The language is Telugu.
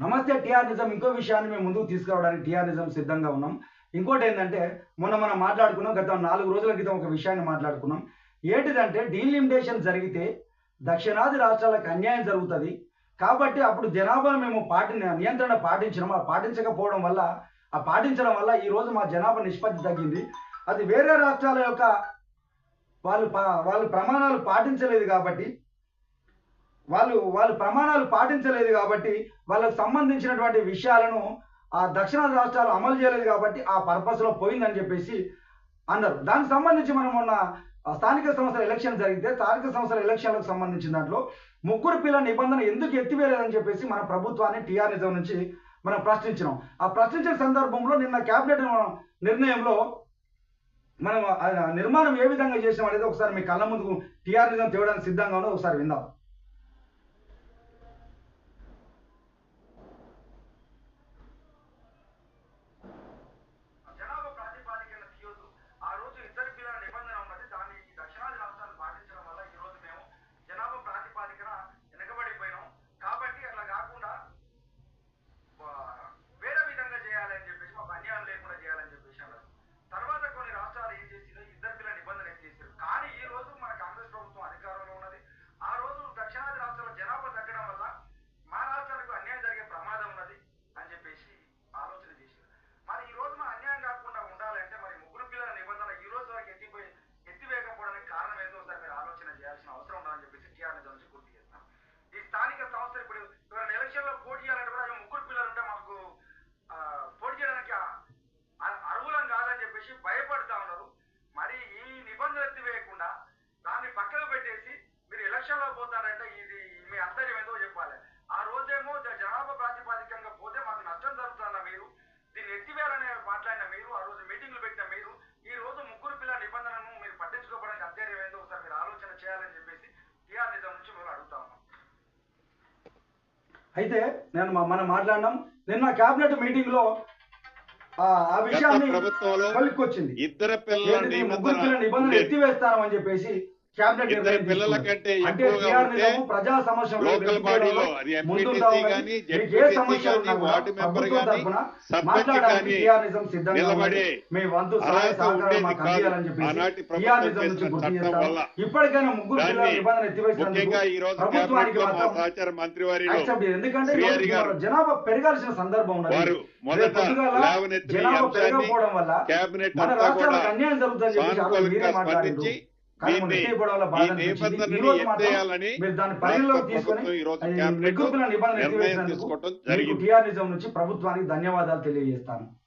నమస్తే టీఆర్నిజం ఇంకో విషయాన్ని మేము ముందుకు తీసుకురావడానికి టీఆర్నిజం సిద్ధంగా ఉన్నాం. ఇంకోటి ఏంటంటే మొన్న మనం మాట్లాడుకున్నాం గత నాలుగు రోజుల క్రితం ఒక విషయాన్ని మాట్లాడుకున్నాం. ఏంటిదంటే డీలిమిటేషన్ జరిగితే దక్షిణాది రాష్ట్రాలకు అన్యాయం జరుగుతుంది. కాబట్టి అప్పుడు జనాభాను మేము పాటి నియంత్రణ పాటించినాం. ఆ పాటించకపోవడం వల్ల ఆ పాటించడం వల్ల ఈ రోజు మా జనాభా నిష్పత్తి తగ్గింది. అది వేరే రాష్ట్రాల యొక్క వాళ్ళు పా- వాళ్ళు ప్రమాణాలు పాటించలేదు కాబట్టి వాళ్ళు వాళ్ళు ప్రమాణాలు పాటించలేదు కాబట్టి వాళ్ళకు సంబంధించినటువంటి విషయాలను ఆ దక్షిణాది రాష్ట్రాలు అమలు చేయలేదు కాబట్టి ఆ పర్పస్లో పోయిందని చెప్పేసి అన్నారు. దానికి సంబంధించి మనం మొన్న స్థానిక సంస్థల ఎలక్షన్ జరిగితే స్థానిక సంస్థల ఎలక్షన్లకు సంబంధించిన దాంట్లో ముగ్గురు పిల్లల నిబంధన ఎందుకు ఎత్తివేయలేదని చెప్పేసి మన ప్రభుత్వాన్ని టీఆర్ నుంచి మనం ప్రశ్నించినాం. ఆ ప్రశ్నించిన సందర్భంలో నిన్న కేబినెట్ నిర్ణయంలో మనం నిర్మాణం ఏ విధంగా చేసాం అనేది ఒకసారి మీ కళ్ళ ముందుకు టీఆర్ తేవడానికి సిద్ధంగా ఉన్నది ఒకసారి విందాం. అయితే నేను మనం మాట్లాడినాం నిన్న కేబినెట్ మీటింగ్లో ఆ విషయాన్ని కొలిక్కొచ్చింది ఇద్దరు పిల్లల ఏంటిది ముగ్గురు పిల్లల నిబంధన నిబంధన ఉండేది. ఎత్తివేస్తాను అని చెప్పేసి కేబినెట్ ఇద్దరు నిర్ణయం పిల్లల తీసుకున్నారు. కంటే అంటే ఎక్కువగా టీఆర్ ఉంటే నిజాము ప్రజా ఇప్పటికైనా ముగ్గురు నిబంధన. ఎందుకంటే జనాభా పెరగాల్సిన సందర్భం ఉన్నది జనాభా పెరగకపోవడం వల్ల కేబినెట్ అన్యాయం జరుగుతుందని నిబంధన జరిగింది. నుంచి ప్రభుత్వానికి ధన్యవాదాలు తెలియజేస్తాను.